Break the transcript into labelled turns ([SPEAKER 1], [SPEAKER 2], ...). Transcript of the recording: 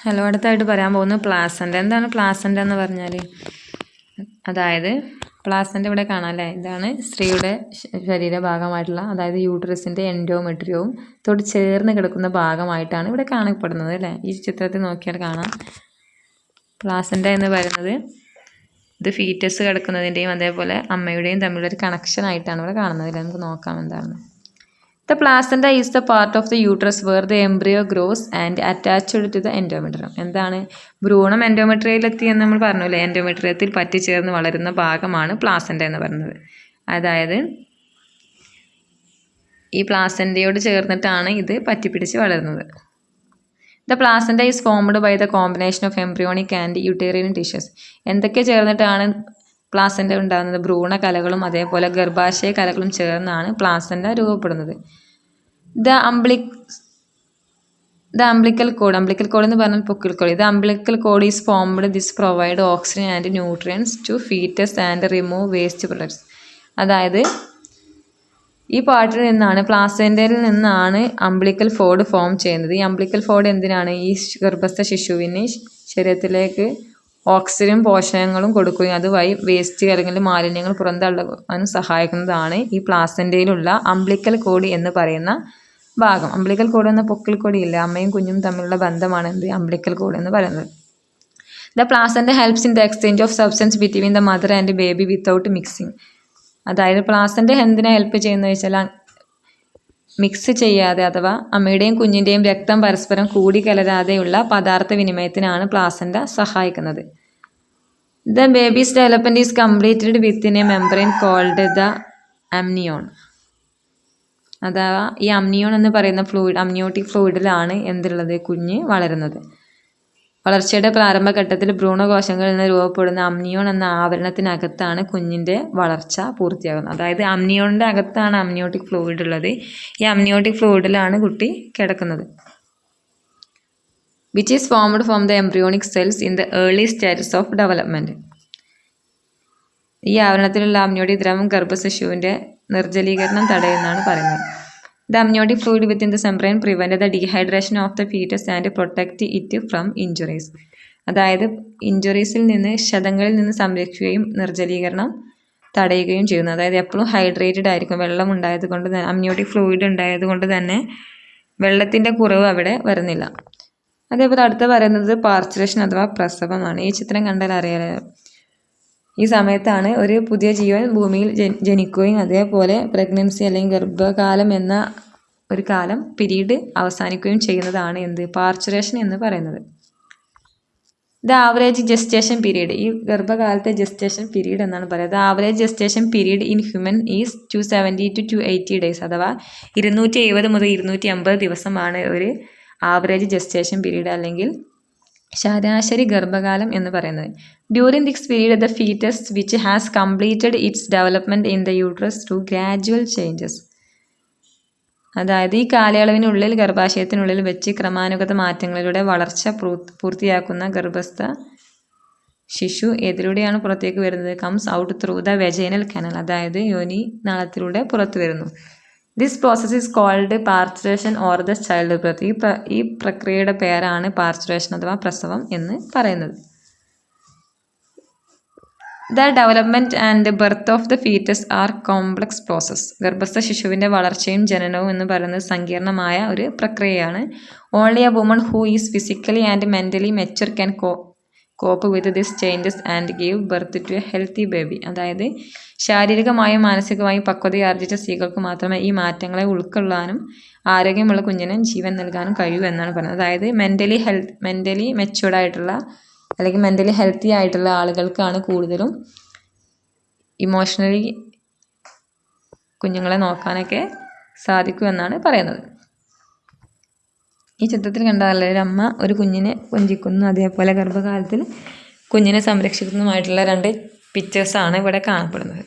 [SPEAKER 1] Hello അടുത്തായിട്ട് പറയാൻ പോകുന്നത് പ്ലാസന്റ് എന്താണ് പ്ലാസന്റ് എന്ന് പറഞ്ഞാൽ അതായത് പ്ലാസന്റ് ഇവിടെ കാണാം അല്ലേ? ഇതാണ് സ്ത്രീയുടെ ശരീരഭാഗമായിട്ടുള്ള അതായത് യൂട്രസിന്റെ എൻഡോമെട്രിയവും തൊട്ട് ചേർന്ന് കിടക്കുന്ന ഭാഗമായിട്ടാണ് ഇവിടെ കാണപ്പെടുന്നത് അല്ലേ? ഈ ചിത്രത്തിൽ നോക്കിയാൽ കാണാം. പ്ലാസന്റ എന്ന് പറയുന്നത് ഇത് ഫീറ്റസ് കിടക്കുന്നതിന്റെയും അതേപോലെ അമ്മയുടെയും തമ്മിലൊരു കണക്ഷൻ ആയിട്ടാണ് ഇവിടെ കാണുന്നത് നമുക്ക് നോക്കാം എന്താണ്. The placenta is the part of the uterus where the embryo grows and attached to the endometrium എന്താണ്? ഭ്രൂണം എൻഡോമെട്രിയയിലെത്തി എന്ന് നമ്മൾ പറഞ്ഞല്ലേ. എൻഡോമെട്രിയത്തിൽ പറ്റിച്ചേർന്ന് വളരുന്ന ഭാഗമാണ് പ്ലാസന്റ എന്ന് പറയുന്നത്. അതായത് ഈ പ്ലാസന്റയോട് ചേർന്നിട്ടാണ് ഇത് പറ്റിപ്പിടിച്ച് വളരുന്നത്. The placenta is formed by the combination of embryonic and uterine tissues എന്തൊക്കെ ചേർന്നിട്ടാണ് പ്ലാസന്റ ഉണ്ടാകുന്നത് ഭ്രൂണ കലകളും അതേപോലെ ഗർഭാശയ കലകളും ചേർന്നാണ് പ്ലാസന്റ രൂപപ്പെടുന്നത്. The umbilic the umbilical cord umbilical cord എന്ന് പറഞ്ഞാൽ പൊക്കിൾ cord. The umbilical cord is formed this provide oxygen and nutrients to foetus and remove waste products അതായത് ഈ പാർട്ടിൽ നിന്നാണ് പ്ലാസെന്റയിൽ നിന്നാണ് അംബ്ലിക്കൽ ഫോഡ് ഫോം ചെയ്യുന്നത്. ഈ അംബ്ലിക്കൽ ഫോഡ് എന്തിനാണ്? ഈ ഗർഭസ്ഥ ശിശുവിന് ശരീരത്തിലേക്ക് ഓക്സിജനും പോഷകങ്ങളും കൊടുക്കുകയും അതുവഴി വേസ്റ്റ് അല്ലെങ്കിൽ മാലിന്യങ്ങൾ പുറന്തള്ളാനും സഹായിക്കുന്നതാണ് ഈ പ്ലാസന്റയിലുള്ള അംബ്ലിക്കൽ കോടി എന്ന് പറയുന്ന ഭാഗം. അംബ്ലിക്കൽ കോഡ് എന്ന പൊക്കിൽ കോടി ഇല്ല. അമ്മയും കുഞ്ഞും തമ്മിലുള്ള ബന്ധമാണ് എന്ത്? അംബ്ലിക്കൽ കോഡ് എന്ന് പറയുന്നത്. The placenta helps in the exchange of substance between the mother and baby without mixing അതായത് പ്ലാസന്റ എന്തിനെ ഹെൽപ്പ് ചെയ്യുന്നത് വെച്ചാൽ മിക്സ് ചെയ്യാതെ അഥവാ അമ്മയുടെയും കുഞ്ഞിന്റെയും രക്തം പരസ്പരം കൂടി കൂടിക്കലരാതെയുള്ള പദാർത്ഥ വിനിമയത്തിനാണ് പ്ലാസന്റ സഹായിക്കുന്നത്. The baby's development is completed within a membrane called the amnion. അഥവാ ഈ അമ്നിയോൺ എന്ന് പറയുന്ന ഫ്ലൂയിഡ് അമ്നിയോട്ടിക് ഫ്ലൂയിഡിലാണ് എന്തുള്ളത് കുഞ്ഞ് വളരുന്നത്. വളർച്ചയുടെ പ്രാരംഭഘട്ടത്തിൽ ഭ്രൂണകോശങ്ങളിൽ നിന്ന് രൂപപ്പെടുന്ന അമ്നിയോൺ എന്ന ആവരണത്തിനകത്താണ് കുഞ്ഞിന്റെ വളർച്ച പൂർത്തിയാകുന്നത്. അതായത് അമ്നിയോണിന്റെ അകത്താണ് അമ്നിയോട്ടിക് ഫ്ലൂയിഡ് ഉള്ളത്. ഈ അമ്നിയോട്ടിക് ഫ്ലൂയിഡിലാണ് കുട്ടി കിടക്കുന്നത്. Which is formed from the embryonic cells in the early states of development ഈ ആവരണത്തിലുള്ള അമ്നിയോട്ടിക് ദ്രവം ഗർഭശിശുവിന്റെ നിർജലീകരണം തടയുന്നതാണ് പറയുന്നത്. The amniotic fluid within the membrane prevent the dehydration of the foetus and protect it from injuries അതായത് ഇഞ്ചുറീസിൽ നിന്ന് ക്ഷതങ്ങളിൽ നിന്ന് സംരക്ഷിക്കുകയും നിർജലീകരണം തടയുകയും ചെയ്യുന്നു. അതായത് എപ്പോഴും ഹൈഡ്രേറ്റഡ് ആയിരിക്കും. വെള്ളം ഉണ്ടായത് കൊണ്ട് തന്നെ അമ്നിയോട്ടിക് ഫ്ലൂയിഡ് ഉണ്ടായത് കൊണ്ട് തന്നെ വെള്ളത്തിന്റെ കുറവ് അവിടെ വരുന്നില്ല. അതേപോലെ അടുത്ത പറയുന്നത് പാർച്ചുലേഷൻ അഥവാ പ്രസവമാണ്. ഈ ചിത്രം കണ്ടാൽ അറിയാലോ? ഈ സമയത്താണ് ഒരു പുതിയ ജീവൻ ഭൂമിയിൽ ജനി- ജനിക്കുകയും അതേപോലെ പ്രഗ്നൻസി അല്ലെങ്കിൽ ഗർഭകാലം എന്ന ഒരു കാലം പിരീഡ് അവസാനിക്കുകയും ചെയ്യുന്നതാണ് എന്ത്? പാർച്ചുറേഷൻ എന്ന് പറയുന്നത്. ദ ആവറേജ് ജസ്റ്റേഷൻ പീരീഡ് ഈ ഗർഭകാലത്തെ ജസ്റ്റേഷൻ പീരീഡ് എന്നാണ് പറയുന്നത്. Average gestation period in human is two seventy to two eighty days അഥവാ ഇരുന്നൂറ്റി എഴുപത് മുതൽ ഇരുന്നൂറ്റി അമ്പത് ദിവസമാണ് ഒരു ആവറേജ് ജസ്റ്റേഷൻ പീരീഡ് അല്ലെങ്കിൽ ശരാശരി ഗർഭകാലം എന്ന് പറയുന്നത്. During this period the foetus which has completed its development in the uterus to gradual changes അതായത് ഈ കാലയളവിനുള്ളിൽ ഗർഭാശയത്തിനുള്ളിൽ വെച്ച് ക്രമാനുഗത മാറ്റങ്ങളിലൂടെ വളർച്ച പൂർത്തിയാക്കുന്ന ഗർഭസ്ഥ ശിശു ഏതിലൂടെയാണ് പുറത്തേക്ക് വരുന്നത്. Comes out through the vaginal canal അതായത് യോനി നാളത്തിലൂടെ പുറത്തു വരുന്നു this process is called parturition or the child birth ഈ ഈ പ്രക്രിയയുടെ പേരാണ് പാർച്ചുറേഷൻ അഥവാ പ്രസവം എന്ന് പറയുന്നത്. The development and birth of the foetus are complex process ഗർഭസ്ഥ ശിശുവിന്റെ വളർച്ചയും ജനനവും എന്ന് പറയുന്നത് സങ്കീർണമായ ഒരു പ്രക്രിയയാണ്. Only a woman who is physically and mentally mature can co cope with this changes and give birth to a healthy baby അതായത് ശാരീരികമായും മാനസികമായും പക്വതയാർജിച്ച സ്ത്രീകൾക്ക് മാത്രമേ ഈ മാറ്റങ്ങളെ ഉൾക്കൊള്ളാനും ആരോഗ്യമുള്ള കുഞ്ഞിന് ജീവൻ നൽകാനും കഴിയൂ എന്നാണ് പറയുന്നത്. അതായത് മെന്റലി ഹെൽത്ത് മെന്റലി മെച്ചുവർഡ് ആയിട്ടുള്ള അല്ലെങ്കിൽ മെന്റലി ഹെൽത്തി ആയിട്ടുള്ള ആളുകൾക്കാണ് കൂടുതലും ഇമോഷണലി കുഞ്ഞുങ്ങളെ നോക്കാനൊക്കെ സാധിക്കുമെന്നാണ് പറയുന്നത്. ഈ ചിത്രത്തിൽ കണ്ടതല്ലേ ഒരു അമ്മ ഒരു കുഞ്ഞിനെ കൊഞ്ചിക്കുന്നു അതേപോലെ ഗർഭകാലത്തിൽ കുഞ്ഞിനെ സംരക്ഷിക്കുന്നതുമായിട്ടുള്ള രണ്ട് പിക്ചേഴ്സാണ് ഇവിടെ കാണപ്പെടുന്നത്.